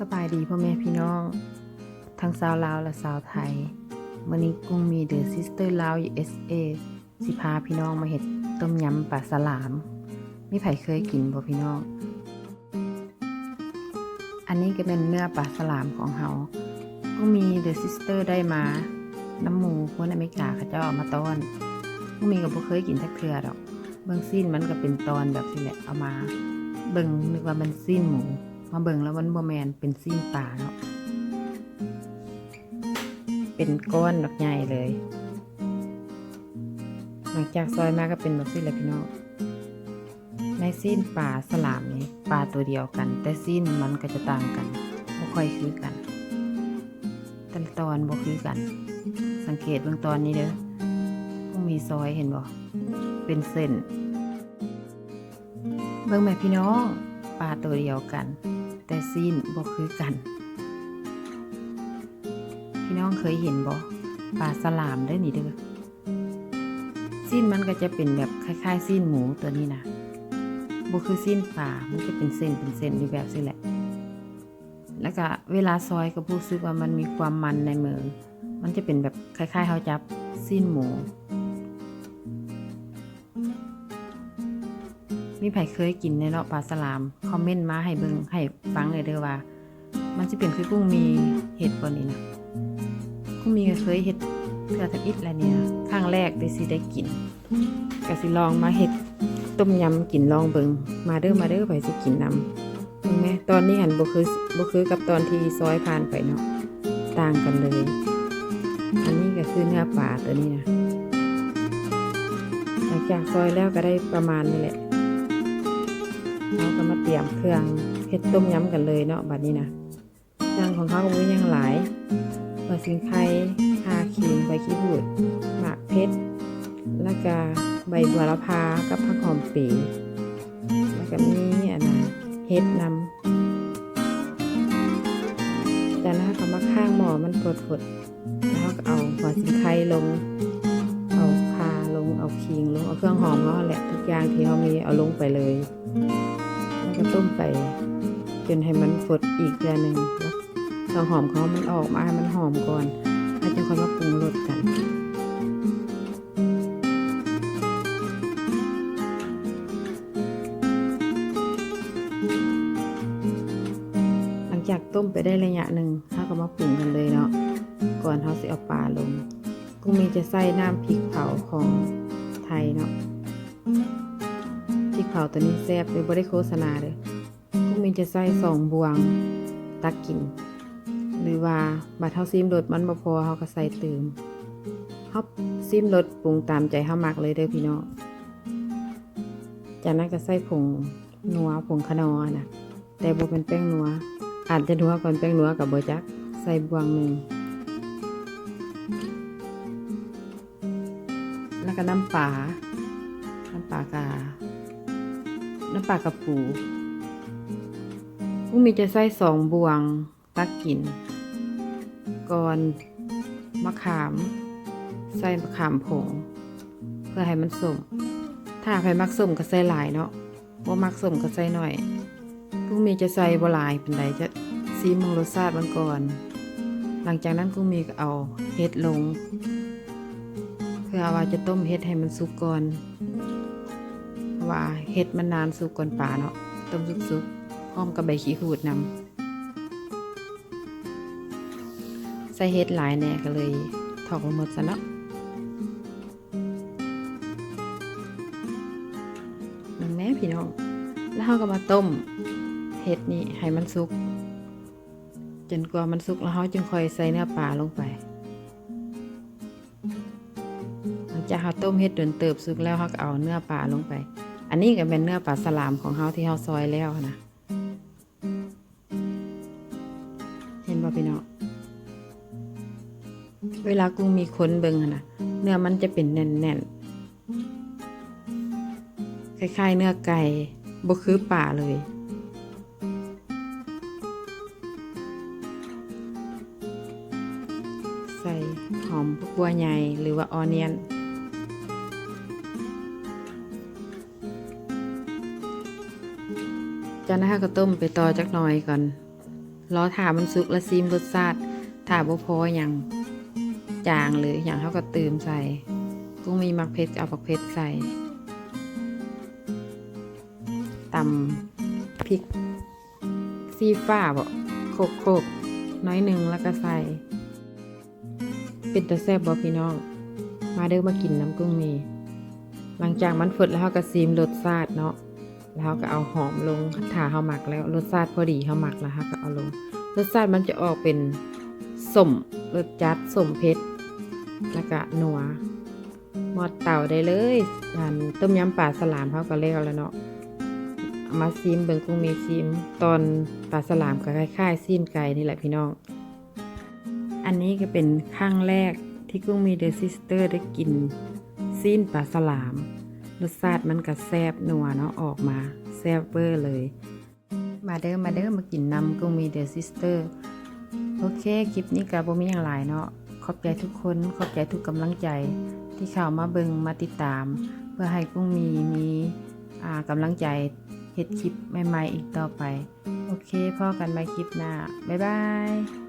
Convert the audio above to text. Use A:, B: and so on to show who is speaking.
A: สบายดีพ่อแม่พี่น้อง ทั้งสาวลาวและสาวไทยวันนี้กุ้งมีเดอะซิสเตอร์ลาว USA สิพาพี่น้องมาเห็ดต้มยำปลาสลามมีไผเคยกินบ่พี่น้อง อันนี้ก็เป็นเนื้อปลาสลามของเฮากุ้งมีเดอะซิสเตอร์ได้มา น้ำหมูคนอเมริกาเขาเจ้าเอามาต้อนกุ้งมีกับบ่เคยกินสักเทื่อดอก เบิ่งสิ้นมันก็เป็นตอนแบบนี้แหละเอามา เบิ่งนึกว่ามันสิ้นหมู มาเบิ่งแล้วมันบ่แมนเป็นสิ้นปลาเนาะเป็นก้อนดอกใหญ่เลย หลังจากซอยมาก็เป็นแบบนี้แหละพี่น้องในสิ้นปลาสลามนี่ปลาตัวเดียวกัน แต่สิ้นมันก็จะต่างกันบ่ค่อยคือกันแต่ตอนบ่คือกัน สังเกตเบื้องตอนนี้เด้อต้องมีซอยเห็นบ่เป็นเส้น เบิ่งแม่พี่น้องปลาตัวเดียวกัน แต่สิ้นบ่คือกัน พี่น้องเคยเห็นบ่ปลาสลามเด้อนี่เด้อสิ้นมันก็จะเป็นแบบคล้ายๆสิ้นหมูตัวนี้นะบ่คือสิ้นปลามันจะเป็นเส้นเป็นเส้นอยู่แบบนี้แหละ แล้วก็เวลาซอยก็รู้สึกว่ามันมีความมันในมือมันจะเป็นแบบคล้ายๆเขาจับสิ้นหมู มีไผเคยกินในเนาะปลาสลาม คอมเมนต์มาให้เบิงให้ฟังเลยเด้อว่า มันจะเป็นคือกุ้งมีเห็ดบ่นี้นะกุ้งมีก็เคยเห็ดเทื่อทักอิดแล้วเนี่ยครั้งแรกได้สิได้กินก็สิลองมาเห็ดต้มยำกินลองเบิงมาเด้อมาเด้อไปสิกินนำเห็นไหมตอนนี้หันบ่คือบ่คือกับตอนที่ซอยผ่านไปเนาะต่างกันเลย อันนี้ก็คือเนื้อปลาตัวนี้นะหลังจากซอยแล้วก็ได้ประมาณนี้แหละ เราก็มาเตรียมเครื่องเฮ็ดต้มยำกันเลยเนาะบัดนี้นะเครื่องของเขาก็มีอย่างหลายหัวสิงไข่คาขิงใบขี้หูดหมากเพชรแล้วก็ใบบัวละพากับผักหอมปีแล้วก็มีอันนะเฮ็ดนำจากนั้นเขามาข้างหมอมันฝดๆแล้วก็เอาหัวสิงไข่ลงเอาคาลงเอาขิงลงเอาเครื่องหอมเขาแหละทุกอย่างที่เขามีเอาลงไปเลย ก็ต้มไป จนให้มันฝดอีกเดือนหนึ่งแล้วเครื่องหอมเขามันออกมาให้มันหอมก่อนแล้วจะค่อยมาปรุงรสกันหลังจากต้มไปได้ระยะหนึ่งเขาก็มาปรุงกันเลยเนาะ ก่อนเขาสิเอาปลาลง กุ้งมีจะใส่น้ำพริกเผาของไทยเนาะ เผาตัวนี้แซ่บเลยบ่ได้โฆษณาเลยกุ้งมีจะใส่สองบวงตักกิน หรือว่าบัดเฮาซีมรสมันบ่พอเฮาก็ใส่เติมเฮาซีมรสปรุงตามใจเฮามักเลยเด้อพี่น้องจากนั้นก็ใส่ผงนัวผงขนอนะแต่บ่เป็นแป้งนัวอาจจะนัวก่อนแป้งนัวกับบ่จัก ใส่บวงหนึ่งแล้วก็น้ำปลาน้ำปลากา น้ำปลากระปูกุ้งมีจะใส่สองบวงตักกินก่อนมะขาม ใส่มะขามผง เพื่อให้มันสมถ้าใครมักสมก็ใส่หลายเนาะว่ามักสมก็ใส่หน่อยกุ้งมีจะใส่บหลายเป็นไรจะซีมองรสชาติมันก่อน หลังจากนั้นกุ้งมีก็เอาเห็ดลงเพื่อว่าจะต้มเห็ดให้มันสุกก่อน ว่าเห็ดมันนานสุกก่อนป่าเนาะต้มสุกๆพร้อมกับใบขี้หูดนำใส่เห็ดหลายแหน่ก็เลยถอกลงหมดซะเนาะนั่นแม่พี่น้อง แล้วเราก็มาต้มเห็ดนี่ให้มันสุก จนกว่ามันสุกแล้วเราจึงค่อยใส่เนื้อปลาลงไปหลังจากเราต้มเห็ดโดนเติบสุกแล้วเราก็เอาเนื้อปลาลงไป อันนี้ก็เป็นเนื้อปลาสลามของเราที่เราซอยแล้วนะ เห็นบ่พี่น้อง เวลากุ้งมีขนเบิงนะเนื้อมันจะเป็นแน่นๆ คล้ายๆ เนื้อไก่บ่คือป่าเลยใส่หอมบัวใหญ่หรือว่าออเนียน จานั้นเราก็ต้มไปต่อจักหน่อยก่อนรอถามันสุกแล้วซีมรสชาติถ้าบ่พออย่างจางหรืออย่างเท่ากับเติมใส่กุ้งมีมักเพชรเอาผักเพชรใส่ตำพริกซีฟ้าบ่โคกโคกน้อยหนึ่งแล้วก็ใส่ เป็นตะแซบบ่พี่น้อง มาเด้อมากินน้ำกุ้งมีหลังจากมันฝดแล้วเราก็ซีมรสชาติเนาะ แล้วเราก็เอาหอมลงถ้าเฮาหมักแล้วรสชาติพอดีเฮาหมักแล้วเราก็เอาลง รสชาติมันจะออกเป็นส้มรสจัดส้มเผ็ดแล้วก็นัวหมอดเต่าได้เลยอันต้มยำปลาสลามเขาก็แล้วแล้วเนาะมาซีมเบิ่งกุ้งมีซีมตอนปลาสลามก็คล้ายๆซีนไก่นี่แหละพี่น้อง อันนี้ก็เป็นครั้งแรกที่กุ้งมีเดอะซิสเตอร์ได้กินซีนปลาสลาม รสชาติมันก็แซบนัวเนาะออกมาแซบเวอร์เลย มาเด้อมาเด้อมากินน้ำกุ้งมีเดอะซิสเตอร์โอเค คลิปนี้ก็บ่มีอย่างหลายเนาะขอบใจทุกคนขอบใจทุกกำลังใจ ที่เข้ามาเบิงมาติดตาม เพื่อให้กุ้งมีมีอ่ากำลังใจเฮ็ดคลิปใหม่ๆอีกต่อไป โอเคพ่อกันใหม่คลิปหน้า บ๊ายบาย